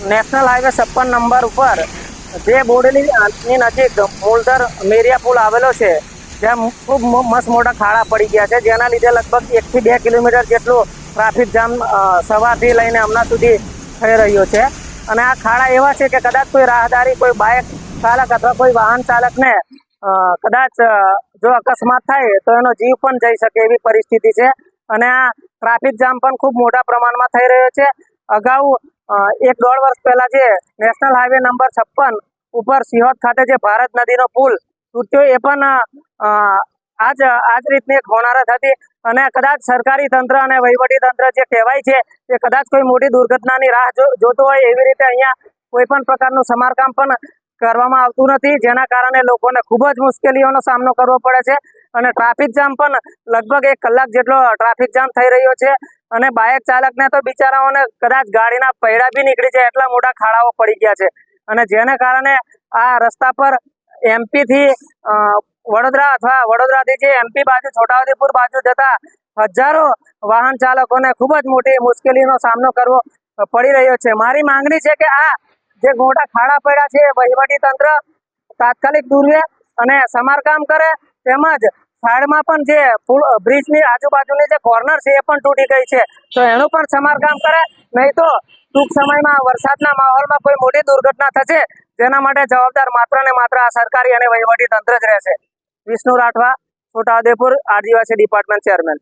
National highway છપ્પન number ઉપર જે બોડેલીની નજીક મોલધર મેરિયા પુલ આવેલો છે, જ્યાં ખૂબ મસ્ત મોટા ખાડા પડી ગયા છે, જેના લીધે લગભગ એકથી બે કિલોમીટર જેટલું ટ્રાફિક જામ સવારથી લઈને હમણાં સુધી થઈ રહ્યો છે. અને આ ખાડા એવા છે કે કદાચ કોઈ રાહદારી, કોઈ બાઇક ચાલક અથવા કોઈ વાહન ચાલકને કદાચ જો અકસ્માત થાય તો એનો જીવ પણ જઈ શકે એવી પરિસ્થિતિ છે. અને આ ટ્રાફિક જામ પણ ખૂબ મોટા પ્રમાણમાં થઈ રહ્યો છે. અગાઉ એક દોઢ વર્ષ પહેલા જે નેશનલ હાઈવે નંબર છપ્પન ઉપર સિહોદ ખાતે જે ભારત નદીનો પુલ તૂટ્યો, એ પણ આજ આજ રીતની એક હોનારત હતી. અને કદાચ સરકારી તંત્ર અને વહીવટી તંત્ર જે કહેવાય છે, એ કદાચ કોઈ મોટી દુર્ઘટનાની રાહ જોતું હોય એવી રીતે અહીંયા કોઈ પણ પ્રકારનું સમારકામ પણ કરવામાં આવતું નથી, જેના કારણે લોકોને ખૂબ જ મુશ્કેલીઓનો સામનો કરવો પડે છે. અને ટ્રાફિક જામ પણ લગભગ એક કલાક જેટલો ટ્રાફિક જામ થઈ રહ્યો છે. અને બાઇક ચાલકને તો બિચારાઓને કદાચ ગાડીના પૈડા બી નીકળી જાય એટલા મોટા ખાડાઓ પડી ગયા છે. અને જેને કારણે આ રસ્તા પર એમપી થી વડોદરા અથવા વડોદરાથી જે એમપી બાજુ, છોટાઉદેપુર બાજુ જતા હજારો વાહન ચાલકોને ખૂબ જ મોટી મુશ્કેલીનો સામનો કરવો પડી રહ્યો છે. મારી માંગણી છે કે આ જે મોટા ખાડા પડ્યા છે, વહીવટી તંત્ર તાત્કાલિક દૂરવે અને સમારકામ કરે, તેમજ સાઈડમાં પણ જે પુલ, બ્રિજની આજુબાજુની જે કોર્નર છે, એ પણ તૂટી ગઈ છે. તો એનું પણ સમારકામ કરે નહીં તો ટૂંક સમયમાં વરસાદના માહોલમાં કોઈ મોટી દુર્ઘટના થશે, જેના માટે જવાબદાર માત્ર ને માત્ર આ સરકારી અને વહીવટી તંત્ર જ રહેશે. વિષ્ણુ રાઠવા, છોટાઉદેપુર, આદિવાસી ડિપાર્ટમેન્ટ ચેરમેન